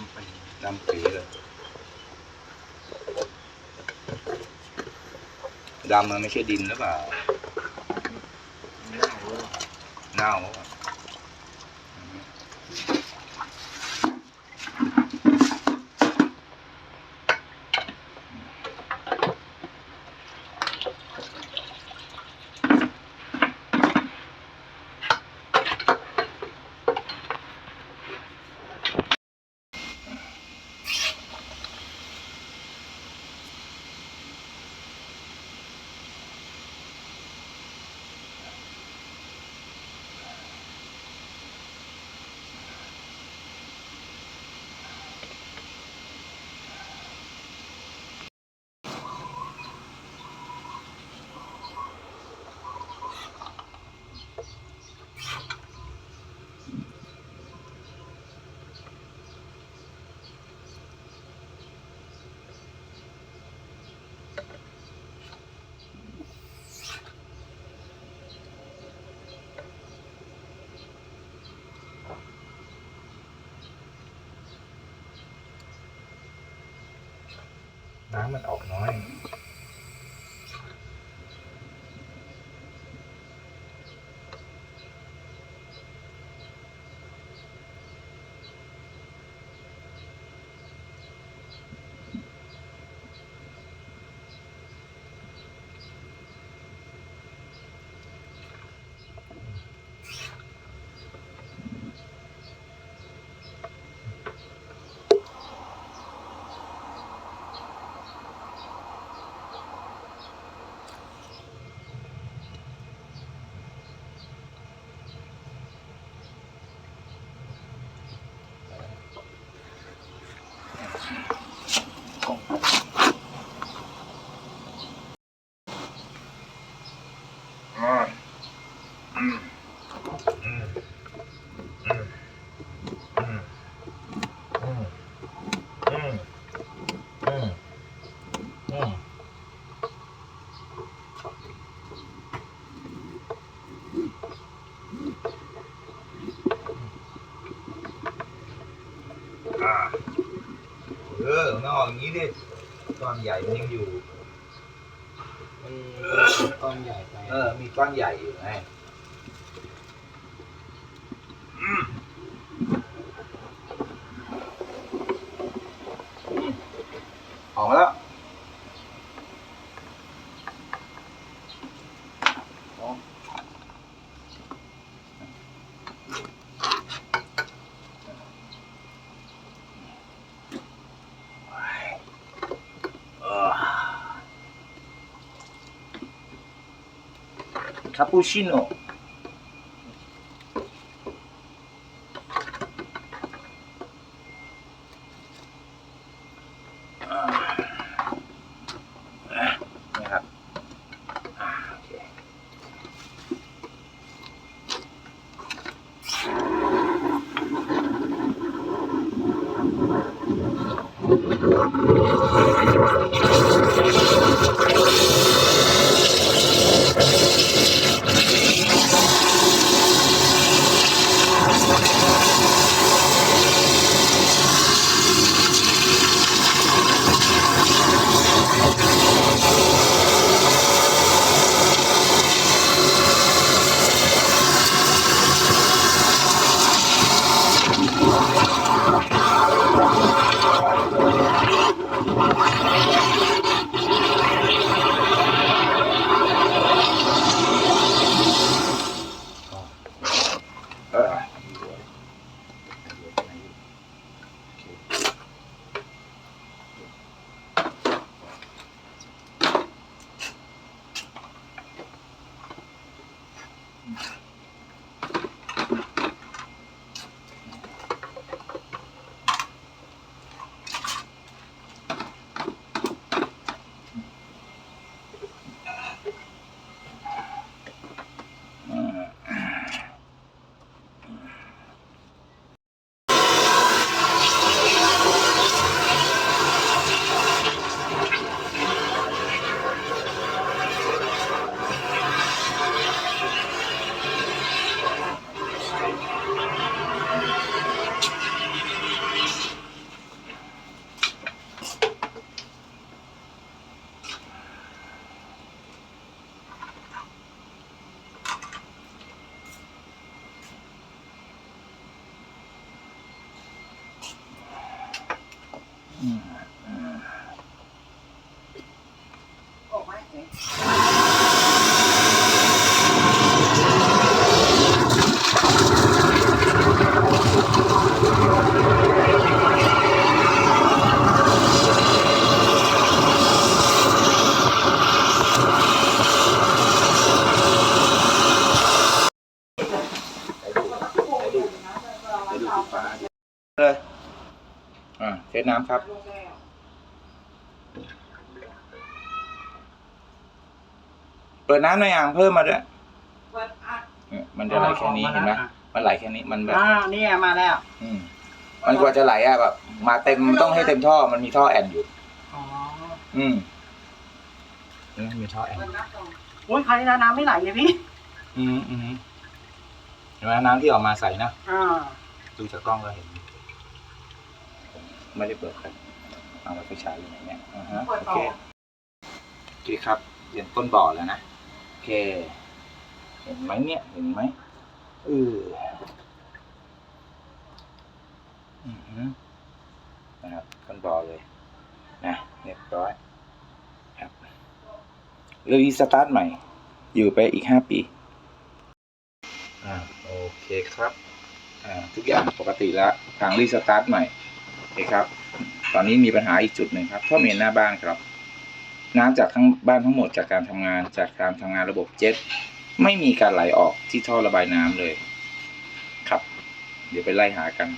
หืมดำปีดำปีเลยดำมันไม่ใช่ดินหรือเปล่าไม่ได้เลยเน่า น้ำมันออกน้อย ออมันออกอย่างนี้ดิก้อนใหญ่มันยังอยู่ มันก้อนใหญ่ไป เออ มีก้อนใหญ่อยู่ไง cappuccino. อ่าเทน้ำครับ เปิดน้ำในอ่างเพิ่มมาด้วยเนี่ยมันจะไหลแค่นี้เห็นไหมมันไหลแค่นี้มันแบบอ่านี่ไงมาแล้ว อืมมันกว่าจะไหลอะแบบมาเต็มต้องให้เต็มท่อมันมีท่อแอนอยู่อ๋ออืมนี่มีท่อแอนโอ้ยคราวนี้น้ำไม่ไหลเลยพี่ อืมอืมเห็นไหมน้ำที่ออกมาใสนะอ่าดูจากกล้องก็เห็น ไม่ได้เปิดครับเอาไว้ไปใช้อยู่ไหนเนี่ยอ่าฮะโอเคโอเคครับเห็นต้นบ่อแล้วนะโอเค เห็นไหมเนี่ยเห็นไหมเอออือฮึนะครับต้นบ่อเลยนะเรียบร้อยครับเรื่องนี้สตาร์ทใหม่ อยู่ไปอีกห้าปีอ่าโอเคครับอ่าทุกอย่างปกติแล้วทางรีสตาร์ทใหม่โอ เคครับ ตอนนี้มีปัญหาอีกจุดหนึ่งครับท่อเมนหน้าบ้านครับ น้ำจากทั้งบ้านทั้งหมดจากการทำงานจากการทำงานระบบเจ็ตไม่มีการไหลออกที่ท่อระบายน้ำเลย ครับ เดี๋ยวไปไล่หากัน